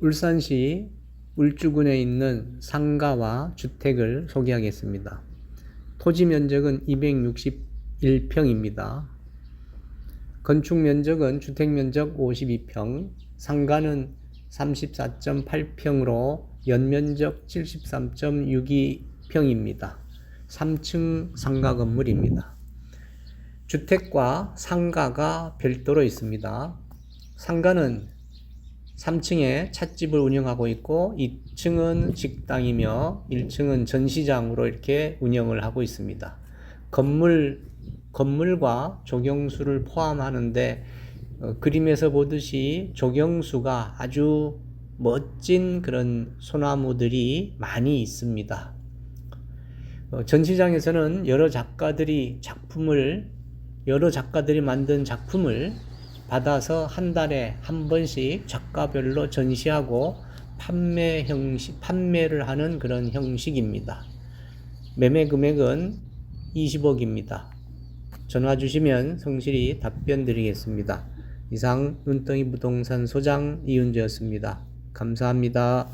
울산시 울주군에 있는 상가와 주택을 소개하겠습니다. 토지 면적은 261평입니다. 건축 면적은 주택 면적 52평, 상가는 34.8평으로 연면적 73.62평입니다. 3층 상가 건물입니다. 주택과 상가가 별도로 있습니다. 상가는 3층에 찻집을 운영하고 있고 2층은 식당이며 1층은 전시장으로 이렇게 운영을 하고 있습니다. 건물 건물과 조경수를 포함하는데 어, 그림에서 보듯이 조경수가 아주 멋진 그런 소나무들이 많이 있습니다. 어, 전시장에서는 여러 작가들이 작품을 여러 작가들이 만든 작품을 받아서 한 달에 한 번씩 작가별로 전시하고 판매 형식 판매를 하는 그런 형식입니다. 매매 금액은 20억입니다. 전화 주시면 성실히 답변 드리겠습니다. 이상 눈덩이 부동산 소장 이윤재였습니다. 감사합니다.